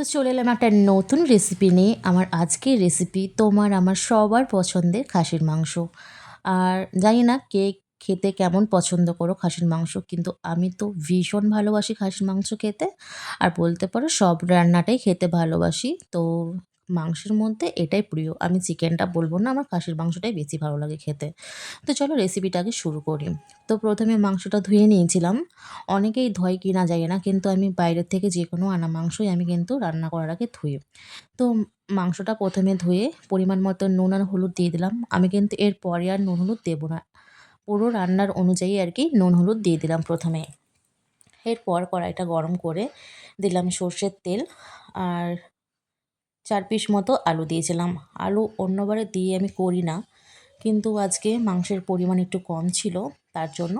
তো চলে এলাম একটা নতুন রেসিপি নিয়ে। আমার আজকের রেসিপি তোমার আমার সবার পছন্দের খাসির মাংস। আর জানি না কে খেতে কেমন পছন্দ করো খাসির মাংস, কিন্তু আমি তো ভীষণ ভালোবাসি খাসির মাংস খেতে। আর বলতে পারো সব রান্নাটাই খেতে ভালোবাসি। তো মাংসের মধ্যে এটাই প্রিয়। আমি চিকেনটা বলব না, আমার খাসির মাংসটাই বেশি ভালো লাগে খেতে। তো চলো রেসিপিটাকে শুরু করি। তো প্রথমে মাংসটা ধুয়ে নিয়েছিলাম। অনেকেই ধয় কিনা যায় না, কিন্তু আমি বাইরের থেকে যে কোনো আনা মাংসই আমি কিন্তু রান্না করার আগে ধুই। তো মাংসটা প্রথমে ধুয়ে পরিমাণ মতো নুন আর হলুদ দিয়ে দিলাম। আমি কিন্তু এর পরে আর নুন হলুদ দেবো না। পুরো রান্নার অনুযায়ী আর কি নুন হলুদ দিয়ে দিলাম প্রথমে। এরপর কড়াইটা গরম করে দিলাম সর্ষের তেল। আর চার পিস মতো আলু দিয়েছিলাম। আলু অন্যবারে দিয়ে আমি করি না, কিন্তু আজকে মাংসের পরিমাণ একটু কম ছিল, তার জন্য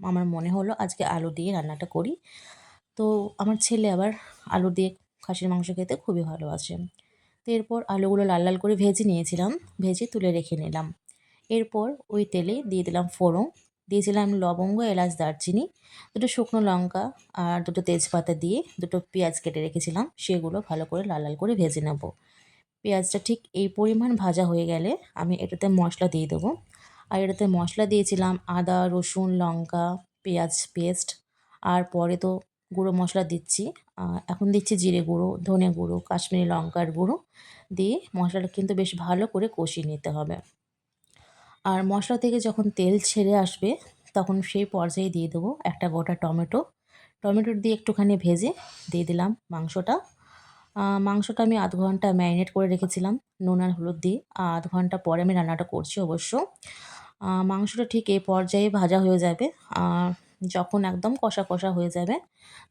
আমার মনে হলো আজকে আলু দিয়ে রান্নাটা করি। তো আমার ছেলে আবার আলু দিয়ে খাসির মাংস খেতে খুবই ভালোবাসে। তো এরপর আলুগুলো লাল লাল করে ভেজে নিয়েছিলাম, ভেজে তুলে রেখে নিলাম। এরপর ওই তেলে দিয়ে দিলাম ফোড়ন দিয়েছিলাম লবঙ্গ, এলাচ, দারচিনি, দুটো শুকনো লঙ্কা আর দুটো তেজপাতা দিয়ে দুটো পেঁয়াজ কেটে রেখেছিলাম। সেগুলো ভালো করে লাল লাল করে ভেজে নেব। পেঁয়াজটা ঠিক এই পরিমাণ ভাজা হয়ে গেলে আমি এটাতে মশলা দিয়ে দেবো। আর এটাতে মশলা দিয়েছিলাম আদা, রসুন, লঙ্কা, পেঁয়াজ পেস্ট। আর পরে তো গুঁড়ো মশলা দিচ্ছি। এখন দিচ্ছি জিরে গুঁড়ো, ধনে গুঁড়ো, কাশ্মীরি লঙ্কার গুঁড়ো। দিয়ে মশলাটা কিন্তু বেশ ভালো করে কষিয়ে নিতে হবে। আর মশলা থেকে যখন তেল ছেড়ে আসবে, তখন সেই পর্যায়ে দিয়ে দেবো একটা গোটা টমেটো। টমেটো দিয়ে একটুখানি ভেজে দিয়ে দিলাম মাংসটা। মাংসটা আমি আধ ঘণ্টা ম্যারিনেট করে রেখেছিলাম নুন আর হলুদ দিয়ে। আধ ঘণ্টা পরে আমি রান্নাটা করছি অবশ্য। মাংসটা ঠিক এই পর্যায়ে ভাজা হয়ে যাবে। যখন একদম কষা কষা হয়ে যাবে,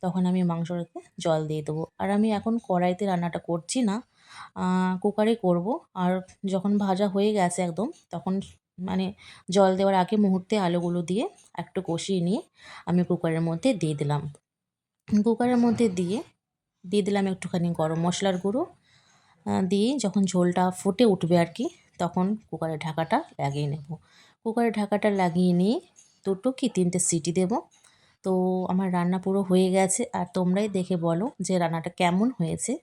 তখন আমি মাংসটাতে জল দিয়ে দেবো। আর আমি এখন কড়াইতে রান্নাটা করছি না। কুকারে করব। আর যখন ভাজা হয়ে গেছে একদম, তখন মানে জল দেওয়ার আগে মুহূর্তে আলুগুলো দিয়ে একটু কষিয়ে নিয়ে আমি কুকারের মধ্যে দিয়ে দিলাম। কুকারের মধ্যে দিয়ে দিয়ে দিলাম একটুখানি গরম মশলার গুঁড়ো। দিয়ে যখন ঝোলটা ফুটে উঠবে আর কি, তখন কুকারের ঢাকাটা লাগিয়ে নেব। কুকারের ঢাকাটা লাগিয়ে নিয়ে দুটো কি তিনটে সিটি দেব। তো আমার রান্না পুরো হয়ে গেছে। আর তোমরাই দেখে বলো যে রান্নাটা কেমন হয়েছে।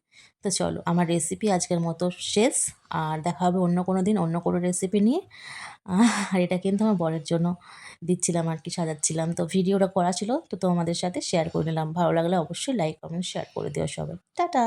তো চলো, আমার রেসিপি আজকের মতো শেষ। আর দেখা হবে অন্য কোনো দিন অন্য কোনো রেসিপি নিয়ে। আর এটা কিন্তু আমার বরের জন্য দিচ্ছিলাম আর কি, সাজাচ্ছিলাম। তো ভিডিওটা করা ছিল, তো তোমাদের সাথে শেয়ার করে নিলাম। ভালো লাগলে অবশ্যই লাইক কমেন্ট শেয়ার করে দিও সবাই। টাটা!